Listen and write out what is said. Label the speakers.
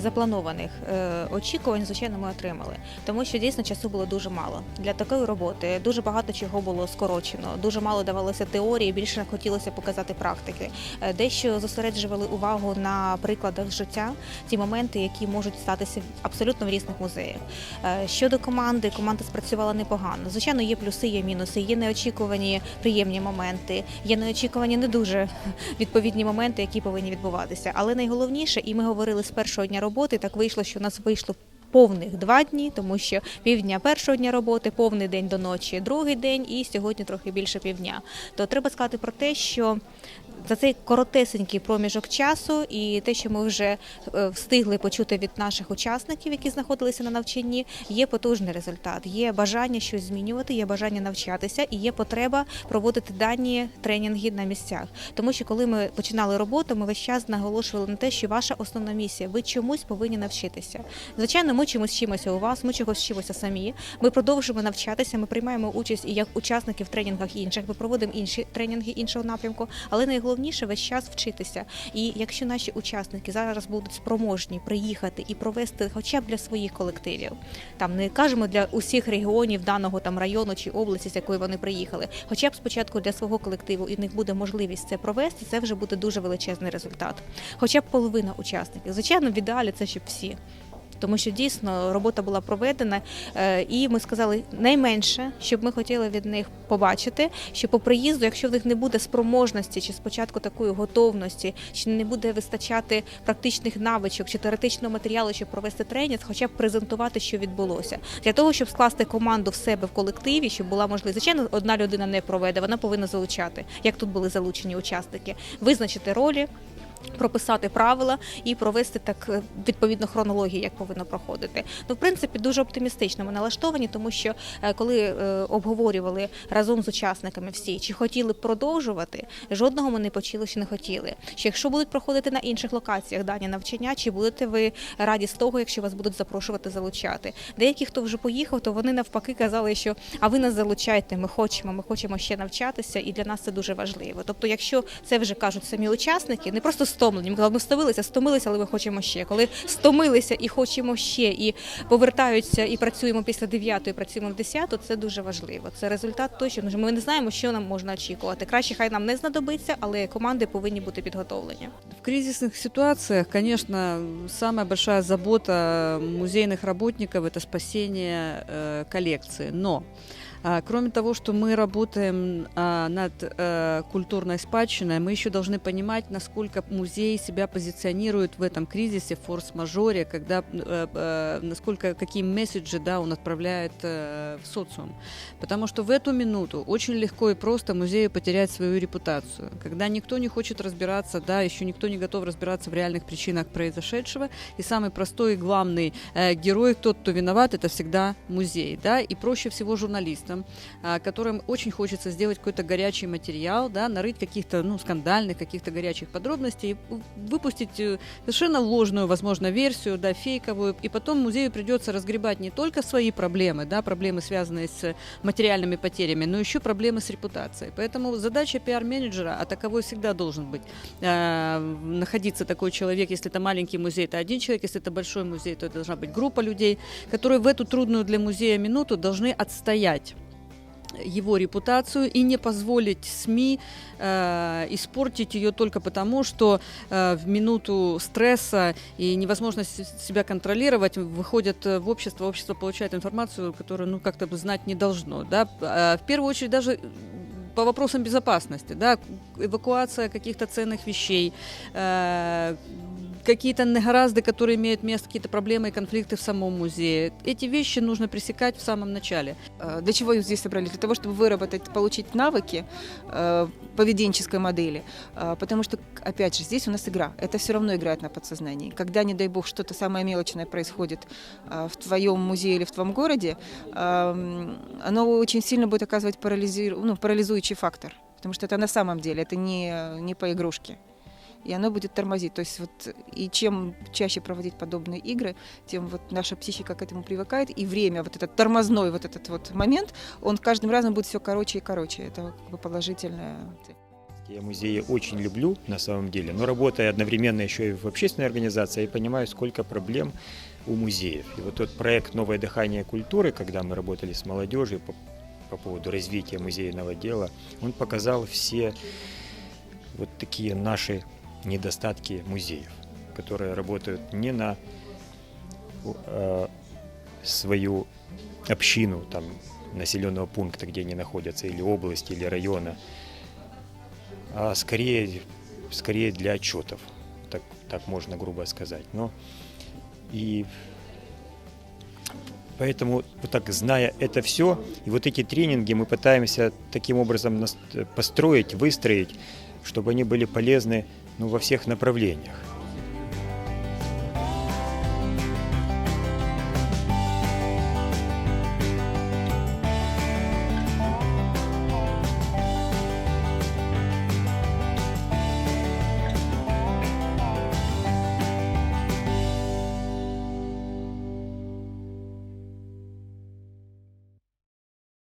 Speaker 1: запланованих е, очікувань, звичайно, ми отримали, тому що дійсно часу було дуже мало для такої роботи. Дуже багато чого було скорочено, дуже мало давалося теорії, більше хотілося показати практики. Е, Дещо зосереджували увагу на прикладах життя, ті моменти, які можуть статися абсолютно в різних музеях. Е, Щодо команди, команда спрацювала непогано. Звичайно, є плюси, є мінуси, є неочікувані приємні моменти, є неочікувані не дуже відповідні моменти, які повинні відбуватися. Але найголовніше, і ми говорили з першого дня роботи, так вийшло, що у нас вийшло. Повних два дні, тому що півдня першого дня роботи, повний день до ночі, другий день, і сьогодні трохи більше півдня. То треба сказати про те, що за цей коротесенький проміжок часу і те, що ми вже е, встигли почути від наших учасників, які знаходилися на навчанні, є потужний результат. Є бажання щось змінювати, є бажання навчатися і є потреба проводити дані тренінги на місцях. Тому що коли ми починали роботу, ми весь час наголошували на те, що ваша основна місія, ви чомусь повинні навчитися. Звичайно, ми чимось вчимося у вас, ми чогось вчимося самі. Ми продовжуємо навчатися. Ми приймаємо участь і як учасники в тренінгах інших. Ми проводимо інші тренінги іншого напрямку. Але найголовніше весь час вчитися. І якщо наші учасники зараз будуть спроможні приїхати і провести, хоча б для своїх колективів, там не кажемо для усіх регіонів даного там району чи області, з якої вони приїхали, хоча б спочатку для свого колективу, і в них буде можливість це провести, це вже буде дуже величезний результат. Хоча б половина учасників. Звичайно, в ідеалі це щоб всі. Тому що дійсно робота була проведена, е, і ми сказали найменше, щоб ми хотіли від них побачити, що по приїзду, якщо в них не буде спроможності чи спочатку такої готовності, чи не буде вистачати практичних навичок чи теоретичного матеріалу, щоб провести тренінг, хоча б презентувати, що відбулося, для того, щоб скласти команду в себе в колективі, щоб була можливість. Звичайно, одна людина не проведе, вона повинна залучати, як тут були залучені учасники, визначити ролі прописати правила і провести так е, відповідно хронології, як повинно проходити. Ну, в принципі, дуже оптимістично ми налаштовані, тому що е, коли е, обговорювали разом з учасниками всі, чи хотіли б продовжувати, жодного ми не почули, що не хотіли. Що якщо будуть проходити на інших локаціях дані навчання, чи будете ви раді з того, якщо вас будуть запрошувати залучати? Деякі, хто вже поїхав, то вони навпаки казали, що а ви нас залучайте, ми хочемо, ми хочемо ще навчатися, і для нас це дуже важливо. Тобто, якщо це вже кажуть самі учасники, не просто стомлені. Ми казали, ми стомилися, стомилися, але ми хочемо ще. Коли стомилися і хочемо ще, і повертаються, і працюємо після 9, працюємо в 10, це дуже важливо. Це результат точно. тому що Ми не знаємо, що нам можна очікувати. Краще хай нам не знадобиться, але команди повинні бути підготовлені.
Speaker 2: В кризисных ситуациях, конечно, самая большая забота музейных работников – это спасение э, коллекции. Но а, Кроме того, что мы работаем а, над э, культурной спадщиной, мы еще должны понимать, насколько музей себя позиционирует в этом кризисе, в форс-мажоре, когда, э, э, насколько, какие месседжи да, он отправляет в социум. Потому что в эту минуту очень легко и просто музею потерять свою репутацию. Когда никто не хочет разбираться, да, еще никто не готов разбираться в реальных причинах произошедшего, и самый простой и главный герой, тот, кто виноват, это всегда музей, да, и проще всего журналистам, а, которым очень хочется сделать какой-то горячий материал, да, нарыть каких-то, ну, скандальных, каких-то горячих подробностей, выпустить э, совершенно ложную, возможно, версию, да, фейковую, и потом музею придется разгребать не только свои проблемы, да, проблемы, связанные с материальными потерями, но еще проблемы с репутацией. Поэтому задача пиар-менеджера, а таковой всегда должен быть, э, находиться такой человек, если это маленький музей, это один человек, если это большой музей, то это должна быть группа людей, которые в эту трудную для музея минуту должны отстоять его репутацию и не позволить СМИ э, испортить ее только потому, что э, в минуту стресса и невозможности себя контролировать выходят э, в общество, общество получает информацию, которую ну как-то бы знать не должно, да. А в первую очередь даже по вопросам безопасности, да, эвакуация каких-то ценных вещей, э, какие-то негаразды, которые имеют место, какие-то проблемы и конфликты в самом музее. Эти вещи нужно пресекать в самом начале.
Speaker 3: Э, Для чего их здесь собрали? Для того, чтобы выработать, получить навыки э, поведенческой модели. Э, потому что, опять же, здесь у нас игра. Это все равно играет на подсознании. Когда, не дай бог, что-то самое мелочное происходит в твоем музее или в твоем городе, э, оно очень сильно будет оказывать парализиру- ну, парализующий фактор. Потому что это на самом деле, это не, не по игрушке. И оно будет тормозить. То есть вот и чем чаще проводить подобные игры, тем вот наша психика к этому привыкает, и время, вот этот тормозной вот этот вот момент, он каждым разом будет все короче и короче. Это как бы положительная цель.
Speaker 4: Я музеи очень люблю на самом деле, но работая одновременно еще и в общественной организации, я понимаю, сколько проблем у музеев. И вот тот проект «Новое дыхание культуры», когда мы работали с молодежью по, по поводу развития музейного дела, он показал все вот такие наши недостатки музеев, которые работают не на э, свою общину там, населенного пункта, где они находятся, или области, или района, а скорее, скорее для отчетов, так, так можно грубо сказать. Но и поэтому, вот так, зная это все, и вот эти тренинги мы пытаемся таким образом нас- построить, выстроить, чтобы они были полезны ну, во всех направлениях.